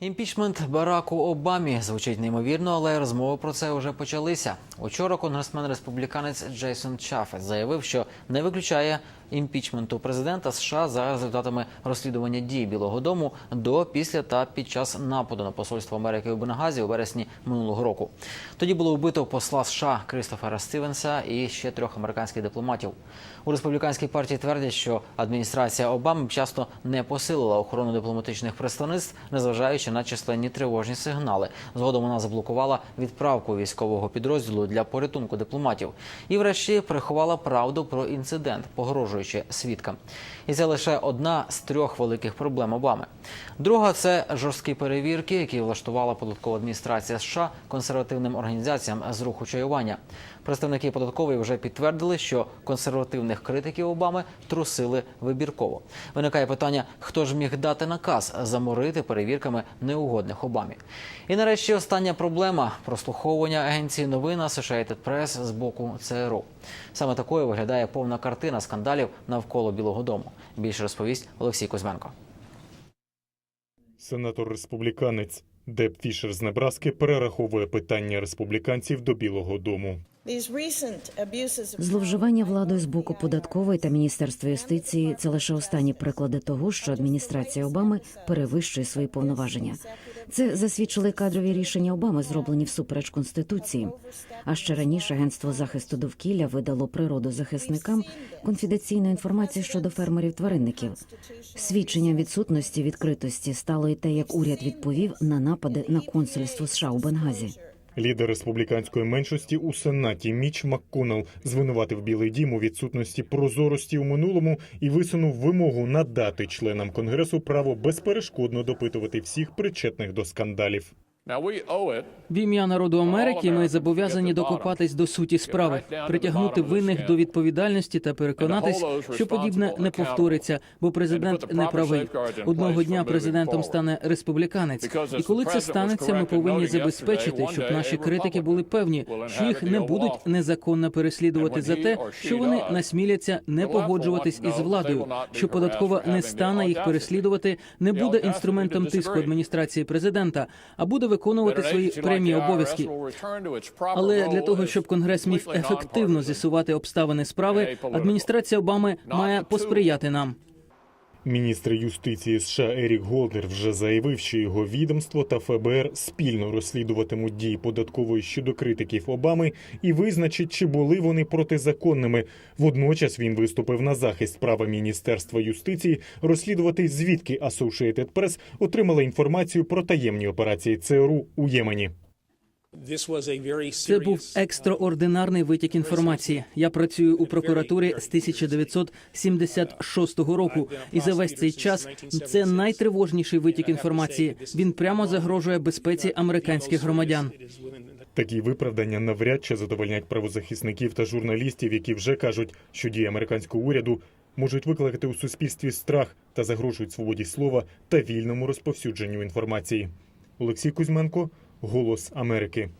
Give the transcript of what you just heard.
Імпічмент Бараку Обамі звучить неймовірно, але розмови про це вже почалися. Учора конгресмен-республіканець Джейсон Чафет заявив, що не виключає імпічменту президента США за результатами розслідування дій Білого Дому до, після та під час нападу на посольство Америки у Бенгазі у вересні минулого року. Тоді було вбито посла США Кристофера Стівенса і ще трьох американських дипломатів. У республіканській партії твердять, що адміністрація Обами часто не посилила охорону дипломатичних представництв, незважаючи на численні тривожні сигнали. Згодом вона заблокувала відправку військового підрозділу для порятунку дипломатів. І, врешті, приховала правду про інцидент, погрожуючи свідкам. І це лише одна з трьох великих проблем Обами. Друга це жорсткі перевірки, які влаштувала податкова адміністрація США консервативним організаціям з руху чаювання. Представники податкової вже підтвердили, що консервативних критиків Обами трусили вибірково. Виникає питання, хто ж міг дати наказ заморити перевірками неугодних Обамі. І нарешті остання проблема прослуховування агенції новин Associated Press з боку ЦРУ. Саме такою виглядає повна картина скандалів навколо Білого Дому. Більше розповість Олексій Кузьменко. Сенатор республіканець Деб Фішер з Небраски перераховує питання республіканців до Білого Дому. Зловживання владою з боку податкової та міністерства юстиції це лише останні приклади того, що адміністрація Обами перевищує свої повноваження. Це засвідчили кадрові рішення Обами, зроблені всупереч конституції. А ще раніше агентство захисту довкілля видало природозахисникам конфіденційну інформацію щодо фермерів-тваринників. Свідченням відсутності відкритості стало і те, як уряд відповів на напади на консульство США у Бенгазі. Лідер республіканської меншості у сенаті Міч Макконел звинуватив Білий Дім у відсутності прозорості у минулому і висунув вимогу надати членам конгресу право безперешкодно допитувати всіх причетних до скандалів. В ім'я народу Америки ми зобов'язані докопатись до суті справи, притягнути винних до відповідальності та переконатись, що подібне не повториться, бо президент не правий. Одного дня президентом стане республіканець, і коли це станеться, ми повинні забезпечити, щоб наші критики були певні, що їх не будуть незаконно переслідувати за те, що вони насміляться не погоджуватись із владою, що податкова не стане їх переслідувати, не буде інструментом тиску адміністрації президента, а буде виконувати свої прямі обов'язки. Але для того, щоб конгрес міг ефективно з'ясувати обставини справи, адміністрація Обами має посприяти нам. Міністр юстиції США Ерік Голдер вже заявив, що його відомство та ФБР спільно розслідуватимуть дії податкової щодо критиків Обами і визначить, чи були вони протизаконними. Водночас він виступив на захист права Міністерства юстиції розслідувати, звідки Associated Press отримала інформацію про таємні операції ЦРУ у Ємені. Це був екстраординарний витік інформації. Я працюю у прокуратурі з 1976 року, і за весь цей час це найтривожніший витік інформації. Він прямо загрожує безпеці американських громадян. Такі виправдання навряд чи задовольнять правозахисників та журналістів, які вже кажуть, що дії американського уряду можуть викликати у суспільстві страх та загрожують свободі слова та вільному розповсюдженню інформації. Олексій Кузьменко, Голос Америки.